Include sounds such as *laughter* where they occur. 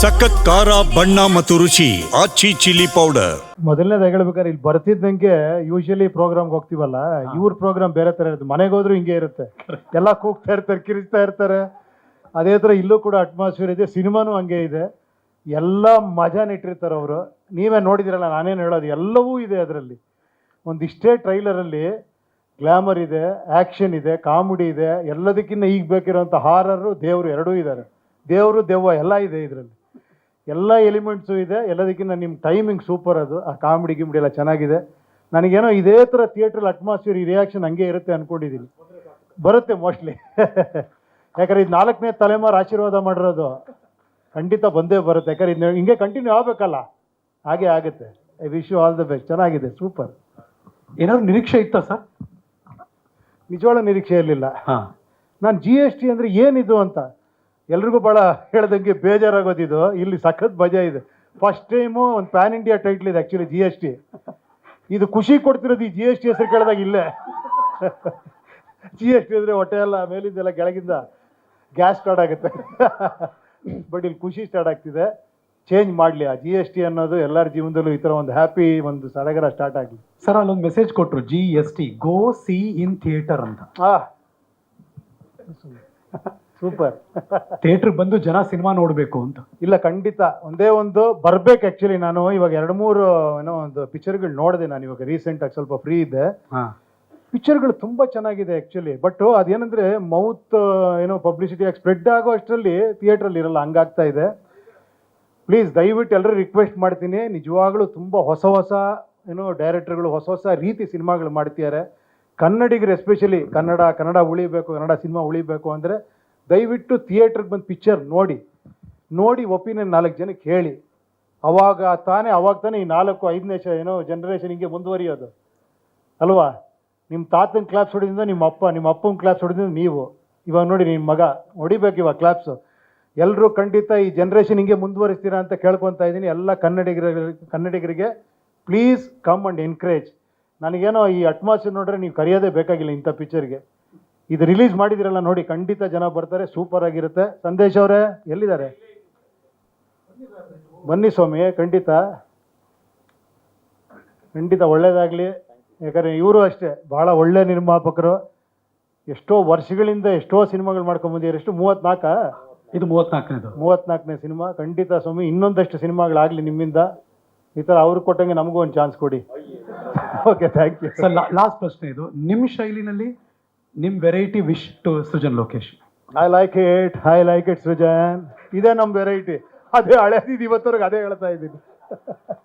ಸಖತ್ ಖಾರ ಬಣ್ಣ ಮತ್ತು ರುಚಿ ಆಚಿ ಚಿಲ್ಲಿ ಪೌಡರ್. ಮೊದಲನೇದ ಹೇಳ್ಬೇಕಾದ್ರೆ ಇಲ್ಲಿ ಬರ್ತಿದ್ದಂಗೆ ಯೂಶಲಿ ಪ್ರೋಗ್ರಾಮ್ಗೆ ಹೋಗ್ತೀವಲ್ಲ ಇವ್ರ ಪ್ರೋಗ್ರಾಮ್ ಬೇರೆ ತರ ಇರುತ್ತೆ. ಮನೆಗೆ ಹೋದ್ರು ಹಿಂಗೆ ಇರುತ್ತೆ. ಎಲ್ಲ ಕೂಗ್ತಾ ಇರ್ತಾರೆ ಕಿರಿಸ್ತಾ ಇರ್ತಾರೆ. ಅದೇ ಥರ ಇಲ್ಲೂ ಕೂಡ ಅಟ್ಮಾಸ್ಫಿಯರ್ ಇದೆ ಸಿನಿಮಾನು ಹಂಗೆ ಇದೆ. ಎಲ್ಲ ಮಜಾನ ಇಟ್ಟಿರ್ತಾರೆ ಅವರು. ನೀವೇ ನೋಡಿದಿರಲ್ಲ ನಾನೇನು ಹೇಳೋದು ಎಲ್ಲವೂ ಇದೆ ಅದರಲ್ಲಿ. ಒಂದಿಷ್ಟೇ ಟ್ರೈಲರಲ್ಲಿ ಗ್ಲಾಮರ್ ಇದೆ ಆ್ಯಕ್ಷನ್ ಇದೆ ಕಾಮಿಡಿ ಇದೆ ಎಲ್ಲದಕ್ಕಿಂತ ಈಗ ಬೇಕಿರೋಂಥ ಹಾರರು ದೇವರು ಎರಡೂ ಇದ್ದಾರೆ ದೇವರು ದೆವ್ವ ಎಲ್ಲ ಇದೆ ಇದರಲ್ಲಿ. ಎಲ್ಲ ಎಲಿಮೆಂಟ್ಸು ಇದೆ. ಎಲ್ಲದಕ್ಕಿಂತ ನಿಮ್ಮ ಟೈಮಿಂಗ್ ಸೂಪರ್ ಅದು. ಆ ಕಾಮಿಡಿ ಗಿಮಿಡಿ ಎಲ್ಲ ಚೆನ್ನಾಗಿದೆ. ನನಗೇನೋ ಇದೇ ಥರ ಥಿಯೇಟ್ರಲ್ಲಿ ಅಟ್ಮಾಸ್ಫಿಯರ್ ಈ ರಿಯಾಕ್ಷನ್ ಹಂಗೆ ಇರುತ್ತೆ ಅಂದ್ಕೊಂಡಿದ್ದೀನಿ ಬರುತ್ತೆ ಮೋಸ್ಟ್ಲಿ *laughs* ಯಾಕಂದ್ರೆ ಇದು ನಾಲ್ಕನೇ ತಲೆಮಾರು ಆಶೀರ್ವಾದ ಮಾಡಿರೋದು. ಖಂಡಿತ ಬಂದೇ ಬರುತ್ತೆ. ಯಾಕಂದ್ರೆ ಇದು ಹಿಂಗೆ ಕಂಟಿನ್ಯೂ ಆಗಬೇಕಲ್ಲ. ಹಾಗೆ ಆಗುತ್ತೆ. I wish you all the best ಚೆನ್ನಾಗಿದೆ. ಸೂಪರ್ ಏನಾದ್ರು ನಿರೀಕ್ಷೆ ಇತ್ತಾ ಸರ್? ನಿಜವಾಳ ನಿರೀಕ್ಷೆ ಇರಲಿಲ್ಲ. ಹಾಂ. ನಾನು ಜಿ ಎಸ್ ಟಿ ಅಂದರೆ ಏನಿದು ಅಂತ. ಎಲ್ರಿಗೂ ಭಾಳ ಹೇಳ್ದಂಗೆ ಇದು ಇಲ್ಲಿ ಸಖತ್ ಮಜಾ ಇದೆ. ಫಸ್ಟ್ ಟೈಮು ಒಂದು ಪ್ಯಾನ್ ಇಂಡಿಯಾ ಟೈಟ್ಲ್ ಇದೆ ಆ್ಯಕ್ಚುಲಿ ಜಿ ಎಸ್ ಟಿ ಇದು ಖುಷಿ ಕೊಡ್ತಿರೋದು ಈ ಜಿ ಎಸ್ ಟಿ ಹೆಸರು ಕೇಳಿದಾಗ ಇಲ್ಲೇ. ಜಿ ಎಸ್ ಟಿ ಅಂದರೆ ಹೊಟ್ಟೆ ಎಲ್ಲ ಮೇಲಿಂದೆಲ್ಲ ಕೆಳಗಿಂದ ಗ್ಯಾಸ್ ಸ್ಟಾರ್ಟ್ ಆಗುತ್ತೆ. ಬಟ್ ಇಲ್ಲಿ ಖುಷಿ ಸ್ಟಾರ್ಟ್ ಆಗ್ತಿದೆ. ಚೇಂಜ್ ಮಾಡಲಿ ಆ ಜಿ ಎಸ್ ಟಿ ಅನ್ನೋದು ಎಲ್ಲರ ಜೀವನದಲ್ಲೂ ಈ ಥರ ಒಂದು ಹ್ಯಾಪಿ ಒಂದು ಸಡಗರ ಸ್ಟಾರ್ಟ್ ಆಗಲಿ. ಸರ್ ಅಲ್ಲೊಂದು ಮೆಸೇಜ್ ಕೊಟ್ಟರು G S T go see in theatre ಅಂತ. ಆ. ಸೂಪರ್ ಥಿಯೇಟರ್ ಬಂದು ಜನ ಸಿನಿಮಾ ನೋಡಬೇಕು ಅಂತ. ಇಲ್ಲ ಖಂಡಿತ. ಒಂದೇ ಒಂದು ಬರ್ಬೇಕು ಆಕ್ಚುಲಿ ನಾನು. ಇವಾಗ ಎರಡು ಮೂರು ಏನೋ ಒಂದು ಪಿಕ್ಚರ್ಗಳು ನೋಡಿದೆ ನಾನು ಇವಾಗ ರೀಸೆಂಟಾಗಿ ಸ್ವಲ್ಪ ಫ್ರೀ ಇದೆ ಪಿಕ್ಚರ್ಗಳು ತುಂಬಾ ಚೆನ್ನಾಗಿದೆ ಆಕ್ಚುಲಿ ಬಟ್ ಅದೇನಂದ್ರೆ ಮೌತ್ ಏನೋ ಪಬ್ಲಿಸಿಟಿ ಆಗಿ ಸ್ಪ್ರೆಡ್ ಆಗೋ ಅಷ್ಟರಲ್ಲಿ ಥಿಯೇಟ್ರಲ್ಲಿ ಇರಲ್ಲ ಹಂಗಾಗ್ತಾ ಇದೆ. ಪ್ಲೀಸ್ ದಯವಿಟ್ಟು ಎಲ್ಲರೂ ರಿಕ್ವೆಸ್ಟ್ ಮಾಡ್ತೀನಿ. ನಿಜವಾಗ್ಲೂ ತುಂಬ ಹೊಸ ಹೊಸ ಏನೋ ಡೈರೆಕ್ಟರ್ಗಳು ಹೊಸ ಹೊಸ ರೀತಿ ಸಿನಿಮಾಗಳು ಮಾಡ್ತಿದ್ದಾರೆ. ಕನ್ನಡಿಗರು ಎಸ್ಪೆಷಲಿ ಕನ್ನಡ ಕನ್ನಡ ಉಳಿಬೇಕು ಕನ್ನಡ ಸಿನಿಮಾ ಉಳಿಬೇಕು ಅಂದರೆ ದಯವಿಟ್ಟು ಥಿಯೇಟ್ರಿಗೆ ಬಂದು ಪಿಕ್ಚರ್ ನೋಡಿ ನೋಡಿ ಒಪಿನಿಯನ್ ನಾಲ್ಕು ಜನಕ್ಕೆ ಹೇಳಿ. ಅವಾಗ ತಾನೇ ಅವಾಗ ತಾನೇ ಈ ನಾಲ್ಕು, ಐದನೇ ಶ, ಏನೋ ಜನ್ರೇಷನ್ ಹಿಂಗೆ ಮುಂದುವರಿಯೋದು. ಅಲ್ವಾ? ನಿಮ್ಮ ತಾತನ ಕ್ಲಾಪ್ಸ್ ಹೊಡಿದಿಂದ ನಿಮ್ಮ ಅಪ್ಪ, ನಿಮ್ಮ ಅಪ್ಪನ ಕ್ಲಾಪ್ಸ್ ಹೊಡಿದಿಂದ ನೀವು. ಇವಾಗ ನೋಡಿ ನಿಮ್ಮ ಮಗ, ಹೊಡಿಬೇಕು ಇವಾಗ ಕ್ಲಾಪ್ಸು ಎಲ್ಲರೂ ಖಂಡಿತ ಈ ಜನ್ರೇಷನ್ ಹಿಂಗೆ ಮುಂದುವರಿಸ್ತೀರಾ ಅಂತ ಕೇಳ್ಕೊತಾ ಇದ್ದೀನಿ. ಎಲ್ಲ ಕನ್ನಡಿಗರ, ಕನ್ನಡಿಗರಿಗೆ ಪ್ಲೀಸ್ ಕಮ್ ಅಂಡ್ ಎನ್ಕರೇಜ್ ನನಗೇನೋ ಈ ಅಟ್ಮಾಸ್ಫಿಯರ್ ನೋಡ್ರೆ ನೀವು ಕರೆಯೋದೇ ಬೇಕಾಗಿಲ್ಲ ಇಂಥ ಪಿಕ್ಚರ್ಗೆ ಇದು ರಿಲೀಸ್ ಮಾಡಿದಿರಲ್ಲ ನೋಡಿ ಖಂಡಿತ ಜನ ಬರ್ತಾರೆ ಸೂಪರ್ ಆಗಿರುತ್ತೆ. ಸಂದೇಶ್ ಅವರೇ ಎಲ್ಲಿದ್ದಾರೆ? ಬನ್ನಿ ಸ್ವಾಮಿ ಖಂಡಿತ. ಖಂಡಿತ ಒಳ್ಳೇದಾಗಲಿ. ಯಾಕಂದರೆ ಇವರು ಅಷ್ಟೇ ಭಾಳ ಒಳ್ಳೆ ನಿರ್ಮಾಪಕರು. ಎಷ್ಟೋ ವರ್ಷಗಳಿಂದ ಎಷ್ಟೋ ಸಿನಿಮಾಗಳು ಮಾಡ್ಕೊಂಬಂದಿದ್ದಾರೆ ಎಷ್ಟು ಮೂವತ್ನಾಲ್ಕ ಇದು ಮೂವತ್ನಾಲ್ಕನೇದು. ಮೂವತ್ನಾಲ್ಕನೇ ಸಿನಿಮಾ. ಖಂಡಿತ ಸ್ವಾಮಿ ಇನ್ನೊಂದಷ್ಟು ಸಿನಿಮಾಗಳಾಗಲಿ ನಿಮ್ಮಿಂದ. ಈ ಥರ ಅವ್ರಿಗೆ ಕೊಟ್ಟಂಗೆ ನಮಗೂ ಒಂದು ಚಾನ್ಸ್ ಕೊಡಿ. Okay thank you sir last ಪ್ರಶ್ನೆ ಇದು. ನಿಮ್ಮ ಶೈಲಿನಲ್ಲಿ ನಿಮ್ variety wish to Srujan Lokesh. I like it I like it Srujan. ಇದೇ ನಮ್ಮ ವೆರೈಟಿ ಅದೇ ಹಳೇದಿದ್ದು ಇವತ್ತವರೆಗೆ ಅದೇ ಹೇಳ್ತಾ ಇದ್ದೀನಿ. *laughs*